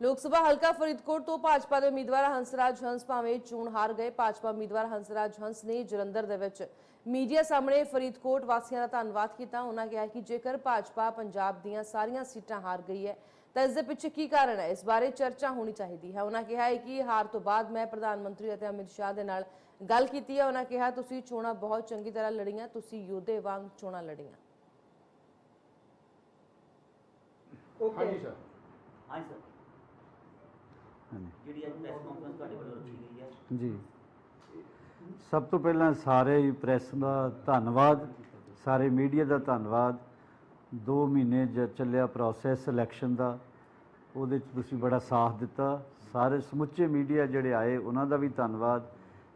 ਲੋਕ ਸਭਾ ਹਲਕਾ ਫਰੀਦਕੋਟ ਤੋਂ ਭਾਜਪਾ ਦੇ ਉਮੀਦਵਾਰ ਹੰਸਰਾਜ ਹੰਸ ਭਾਵੇਂ ਚੋਣ ਹਾਰ ਗਏ। ਭਾਜਪਾ ਉਮੀਦਵਾਰ ਹੰਸਰਾਜ ਹੰਸ ਨੇ ਜਲੰਧਰ ਦੇ ਵਿੱਚ ਮੀਡੀਆ ਸਾਹਮਣੇ ਫਰੀਦਕੋਟ ਵਾਸੀਆਂ ਦਾ ਧੰਨਵਾਦ ਕੀਤਾ। ਉਹਨਾਂ ਕਿਹਾ ਕਿ ਜੇਕਰ ਭਾਜਪਾ ਪੰਜਾਬ ਦੀਆਂ ਸਾਰੀਆਂ ਸੀਟਾਂ ਹਾਰ ਗਈ ਹੈ ਤਾਂ ਇਸ ਦੇ ਪਿੱਛੇ ਕੀ ਕਾਰਨ ਹੈ? ਇਸ ਬਾਰੇ ਚਰਚਾ ਹੋਣੀ ਚਾਹੀਦੀ ਹੈ। ਉਹਨਾਂ ਕਿਹਾ ਹੈ ਕਿ ਹਾਰ ਤੋਂ ਬਾਅਦ ਮੈਂ ਪ੍ਰਧਾਨ ਮੰਤਰੀ ਅਤੇ ਅਮਿਤ ਸ਼ਾਹ ਦੇ ਨਾਲ ਗੱਲ ਕੀਤੀ ਹੈ। ਉਹਨਾਂ ਕਿਹਾ ਤੁਸੀਂ ਚੋਣਾਂ ਬਹੁਤ ਚੰਗੀ ਤਰ੍ਹਾਂ ਲੜੀਆਂ ਤੁਸੀਂ ਯੋਧੇ ਵਾਂਗ ਚੋਣਾਂ ਲੜੀਆਂ। ਹਾਂਜੀ ਸਰ। ਹਾਂਜੀ ਸਰ। ਹਾਂਜੀ। ਜਿਹੜੀ ਅੱਜ ਪ੍ਰੈਸ ਕਾਨਫਰੰਸ ਤੁਹਾਡੇ ਵੱਲੋਂ ਰੱਖੀ ਗਈ ਹੈ। ਜੀ। ਸਭ ਤੋਂ ਪਹਿਲਾਂ ਸਾਰੇ ਹੀ ਪ੍ਰੈਸ ਦਾ ਧੰਨਵਾਦ ਸਾਰੇ ਮੀਡੀਆ ਦਾ ਧੰਨਵਾਦ। 2 ਮਹੀਨੇ ਜ ਚੱਲਿਆ ਪ੍ਰੋਸੈਸ ਇਲੈਕਸ਼ਨ ਦਾ। ਉਹਦੇ 'ਚ ਤੁਸੀਂ ਬੜਾ ਸਾਥ ਦਿੱਤਾ। ਸਾਰੇ ਸਮੁੱਚੇ ਮੀਡੀਆ ਜਿਹੜੇ ਆਏ ਉਹਨਾਂ ਦਾ ਵੀ ਧੰਨਵਾਦ।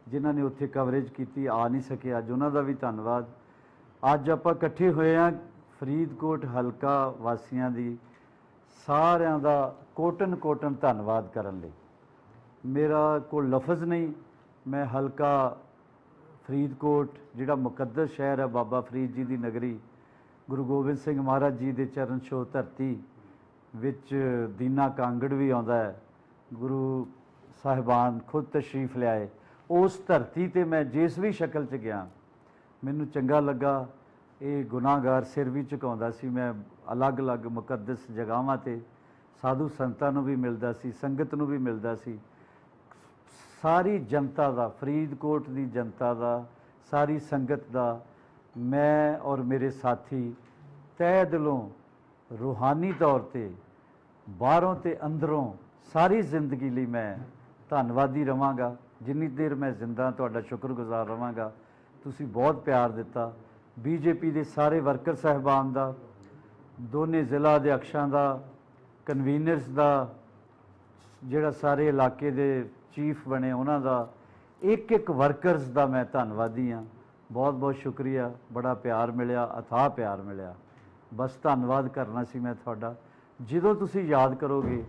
ਜਿਨ੍ਹਾਂ ਨੇ ਉੱਥੇ ਕਵਰੇਜ ਕੀਤੀ ਆ ਨਹੀਂ ਸਕੇ ਅੱਜ ਉਹਨਾਂ ਦਾ ਵੀ ਧੰਨਵਾਦ। ਅੱਜ ਆਪਾਂ ਇਕੱਠੇ ਹੋਏ ਆ ਫਰੀਦਕੋਟ ਹਲਕਾ ਵਾਸੀਆਂ ਦੀ। ਸਾਰਿਆਂ ਦਾ ਕੋਟਨ ਕੋਟਨ ਧੰਨਵਾਦ ਕਰਨ ਲਈ। ਮੇਰਾ ਕੋਈ ਲਫ਼ਜ਼ ਨਹੀਂ, ਮੈਂ ਹਲਕਾ ਫਰੀਦਕੋਟ, ਜਿਹੜਾ ਮੁਕੱਦਸ ਸ਼ਹਿਰ ਹੈ, ਬਾਬਾ ਫਰੀਦ ਜੀ ਦੀ ਨਗਰੀ, ਗੁਰੂ ਗੋਬਿੰਦ ਸਿੰਘ ਮਹਾਰਾਜ ਜੀ ਦੇ ਚਰਨ ਛੋਹ ਧਰਤੀ ਵਿੱਚ ਦੀਨਾ ਕਾਂਗੜ ਵੀ ਆਉਂਦਾ ਹੈ। ਗੁਰੂ ਸਾਹਿਬਾਨ ਖੁਦ ਤਸ਼ਰੀਫ ਲਿਆਏ। ਉਸ ਧਰਤੀ ਤੇ ਮੈਂ ਜਿਸ ਵੀ ਸ਼ਕਲ 'ਚ ਗਿਆ, ਮੈਨੂੰ ਚੰਗਾ ਲੱਗਾ। ਇਹ ਗੁਨਾਹਗਾਰ ਸਿਰ ਵੀ ਝੁਕਾਉਂਦਾ ਸੀ। ਮੈਂ ਅਲੱਗ-ਅਲੱਗ ਮੁਕੱਦਸ ਜਗ੍ਹਾਵਾਂ ਤੇ ਸਾਧੂ ਸੰਤਾਂ ਨੂੰ ਵੀ ਮਿਲਦਾ ਸੀ, ਸੰਗਤ ਨੂੰ ਵੀ ਮਿਲਦਾ ਸੀ। ਸਾਰੀ ਜਨਤਾ ਦਾ, ਫਰੀਦਕੋਟ ਦੀ ਜਨਤਾ ਦਾ, ਸਾਰੀ ਸੰਗਤ ਦਾ, ਮੈਂ ਔਰ ਮੇਰੇ ਸਾਥੀ ਤਹਿ ਦਿਲੋਂ ਰੂਹਾਨੀ ਤੌਰ ਤੇ ਬਾਹਰੋਂ ਤੇ ਅੰਦਰੋਂ ਸਾਰੀ ਜ਼ਿੰਦਗੀ ਲਈ ਮੈਂ ਧੰਨਵਾਦੀ ਰਵਾਂਗਾ। ਜਿੰਨੀ ਦੇਰ ਮੈਂ ਜ਼ਿੰਦਾ ਤੁਹਾਡਾ ਸ਼ੁਕਰਗੁਜ਼ਾਰ ਰਵਾਂਗਾ। ਤੁਸੀਂ ਬਹੁਤ ਪਿਆਰ ਦਿੱਤਾ। ਬੀਜੇਪੀ ਦੇ ਸਾਰੇ ਵਰਕਰ ਸਹਿਬਾਨ ਦਾ, ਦੋਨੇ ਜ਼ਿਲ੍ਹਾ ਅਧਿਕਸ਼ਾਂ ਦਾ ਕਨਵੀਨਰਸ ਦਾ, ਜਿਹੜਾ ਸਾਰੇ ਇਲਾਕੇ ਦੇ ਚੀਫ ਬਣੇ ਉਹਨਾਂ ਦਾ ਇੱਕ ਇੱਕ ਵਰਕਰਸ ਦਾ ਮੈਂ ਧੰਨਵਾਦੀ ਹਾਂ। ਬਹੁਤ ਬਹੁਤ ਸ਼ੁਕਰੀਆ, ਬੜਾ ਪਿਆਰ ਮਿਲਿਆ, ਅਥਾਹ ਪਿਆਰ ਮਿਲਿਆ। ਬਸ ਧੰਨਵਾਦ ਕਰਨਾ ਸੀ ਮੈਂ ਤੁਹਾਡਾ। ਜਦੋਂ ਤੁਸੀਂ ਯਾਦ ਕਰੋਗੇ,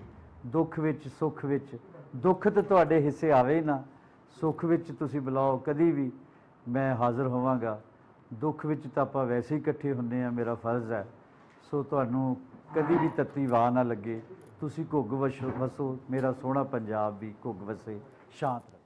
ਦੁੱਖ ਵਿੱਚ, ਸੁੱਖ ਵਿੱਚ, ਦੁੱਖ ਤੇ ਤੁਹਾਡੇ ਹਿੱਸੇ ਆਵੇ ਹੀ ਨਾ। ਸੁੱਖ ਵਿੱਚ ਤੁਸੀਂ ਬੁਲਾਓ, ਕਦੀ ਵੀ ਮੈਂ ਹਾਜ਼ਰ ਹੋਵਾਂਗਾ। ਦੁੱਖ ਵਿੱਚ ਤਾਂ ਆਪਾਂ ਵੈਸੇ ਹੀ ਇਕੱਠੇ ਹੁੰਦੇ ਆ ਮੇਰਾ ਫਰਜ਼ ਹੈ। ਸੋ ਤੁਹਾਨੂੰ ਕਦੀ ਵੀ ਤੱਤੀ ਵਾਹ ਨਾ ਲੱਗੇ। ਤੁਸੀਂ ਘੁੱਗ ਵਸੋ ਵਸੋ, ਮੇਰਾ ਸੋਹਣਾ ਪੰਜਾਬ ਵੀ ਘੁੱਗ ਵਸੇ। ਸ਼ਾਂਤ ਰਹੇ